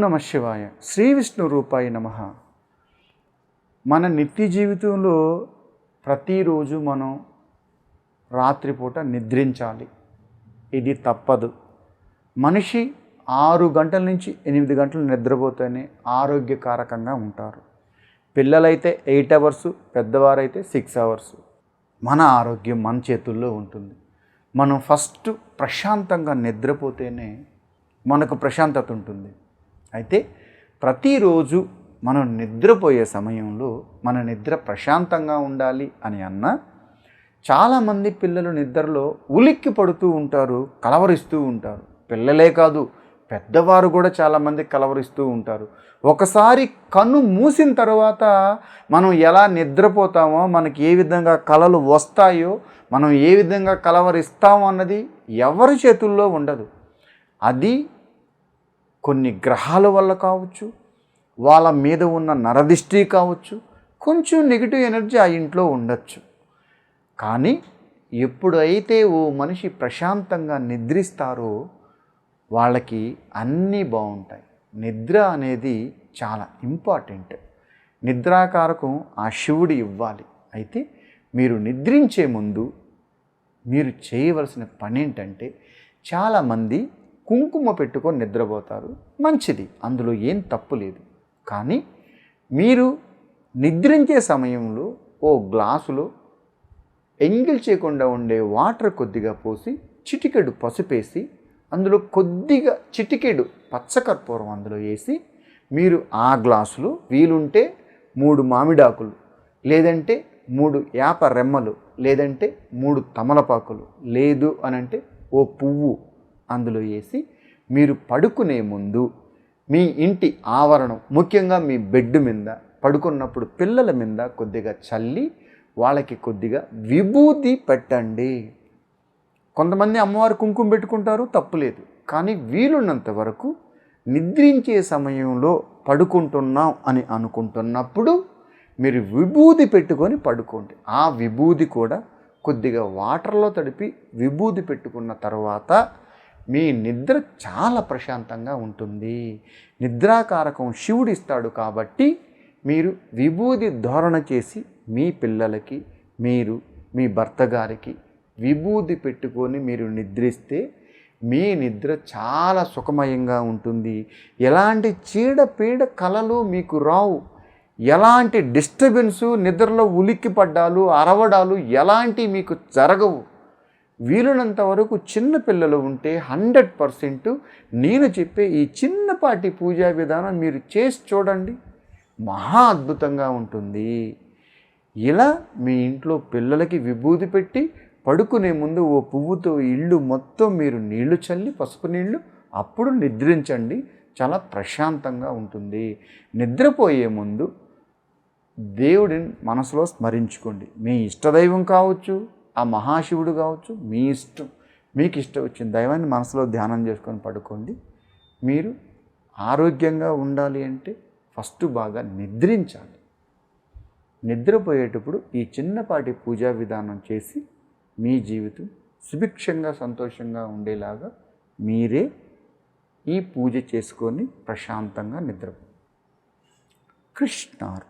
నమ శివాయ. శ్రీ విష్ణు రూపాయ నమ. మన నిత్య జీవితంలో ప్రతిరోజు మనం రాత్రిపూట నిద్రించాలి. ఇది తప్పదు. మనిషి ఆరు గంటల నుంచి ఎనిమిది గంటలు నిద్రపోతేనే ఆరోగ్యకారకంగా ఉంటారు. పిల్లలైతే ఎయిట్ అవర్స్ పెద్దవారైతే సిక్స్ అవర్స్. మన ఆరోగ్యం మన చేతుల్లో ఉంటుంది. మనం ఫస్ట్ ప్రశాంతంగా నిద్రపోతేనే మనకు ప్రశాంతత ఉంటుంది. అయితే ప్రతిరోజు మనం నిద్రపోయే సమయంలో మన నిద్ర ప్రశాంతంగా ఉండాలి అని అన్నా చాలామంది పిల్లలు నిద్రలో ఉలిక్కి పడుతూ ఉంటారు కలవరిస్తూ ఉంటారు. పిల్లలే కాదు పెద్దవారు కూడా చాలామంది కలవరిస్తూ ఉంటారు. ఒకసారి కన్ను మూసిన తర్వాత మనం ఎలా నిద్రపోతామో మనకి ఏ విధంగా కలలు వస్తాయో మనం ఏ విధంగా కలవరిస్తామో అన్నది ఎవరి చేతుల్లో ఉండదు. అది కొన్ని గ్రహాల వల్ల కావచ్చు వాళ్ళ మీద ఉన్న నరదిష్టి కావచ్చు కొంచెం నెగిటివ్ ఎనర్జీ ఆ ఇంట్లో ఉండొచ్చు. కానీ ఎప్పుడైతే ఓ మనిషి ప్రశాంతంగా నిద్రిస్తారో వాళ్ళకి అన్నీ బాగుంటాయి. నిద్ర అనేది చాలా ఇంపార్టెంట్ నిద్రాకారకం ఆ శివుడు ఇవ్వాలి. అయితే మీరు నిద్రించే ముందు మీరు చేయవలసిన పని ఏంటంటే చాలామంది కుంకుమ పెట్టుకొని నిద్రపోతారు. మంచిది. అందులో ఏం తప్పు లేదు. కానీ మీరు నిద్రించే సమయంలో ఓ గ్లాసులో ఎంగిల్ చేయకుండా ఉండే వాటర్ కొద్దిగా పోసి చిటికెడు పసుపేసి అందులో కొద్దిగా చిటికెడు పచ్చకర్పూరం అందులో వేసి మీరు ఆ గ్లాసులో వీలుంటే మూడు మామిడాకులు లేదంటే మూడు యాప రెమ్మలు లేదంటే మూడు తమలపాకులు లేదు అనంటే ఓ పువ్వు అందులో వేసి మీరు పడుకునే ముందు మీ ఇంటి ఆవరణం ముఖ్యంగా మీ బెడ్ మీద పడుకున్నప్పుడు పిల్లల మీద కొద్దిగా చల్లి వాళ్ళకి కొద్దిగా విభూతి పెట్టండి. కొంతమంది అమ్మవారు కుంకుమ పెట్టుకుంటారు తప్పులేదు కానీ వీలున్నంత వరకు నిద్రించే సమయంలో పడుకుంటున్నాం అని అనుకుంటున్నప్పుడు మీరు విభూది పెట్టుకొని పడుకోండి. ఆ విభూది కూడా కొద్దిగా వాటర్లో తడిపి విభూది పెట్టుకున్న తర్వాత మీ నిద్ర చాలా ప్రశాంతంగా ఉంటుంది. నిద్రాకారకం శివుడు ఇస్తాడు కాబట్టి మీరు విభూది ధోరణ చేసి మీ పిల్లలకి మీరు మీ భర్త గారికి విభూది పెట్టుకొని మీరు నిద్రిస్తే మీ నిద్ర చాలా సుఖమయంగా ఉంటుంది. ఎలాంటి చీడపీడ కలలు మీకు రావు. ఎలాంటి డిస్టర్బెన్సు నిద్రలో ఉలిక్కి పడ్డాలు అరవడాలు ఎలాంటి మీకు జరగవు. వీలునంత వరకు చిన్న పిల్లలు ఉంటే హండ్రెడ్ పర్సెంట్ నేను చెప్పే ఈ చిన్నపాటి పూజా విధానం మీరు చేసి చూడండి. మహా అద్భుతంగా ఉంటుంది. ఇలా మీ ఇంట్లో పిల్లలకి విభూది పెట్టి పడుకునే ముందు ఓ పువ్వుతో ఇల్లు మొత్తం మీరు నీళ్ళు చల్లి పసుపు నీళ్ళు అప్పుడు నిద్రించండి. చాలా ప్రశాంతంగా ఉంటుంది. నిద్రపోయే ముందు దేవుడిని మనసులో స్మరించుకోండి. మీ ఇష్టదైవం కావచ్చు ఆ మహాశివుడు కావచ్చు మీ ఇష్టం మీకు ఇష్టం వచ్చిన దైవాన్ని మనసులో ధ్యానం చేసుకొని పడుకోండి. మీరు ఆరోగ్యంగా ఉండాలి అంటే ఫస్ట్ బాగా నిద్రించాలి. నిద్రపోయేటప్పుడు ఈ చిన్నపాటి పూజా విధానం చేసి మీ జీవితం సుభిక్షంగా సంతోషంగా ఉండేలాగా మీరే ఈ పూజ చేసుకొని ప్రశాంతంగా నిద్రపో కృష్ణార్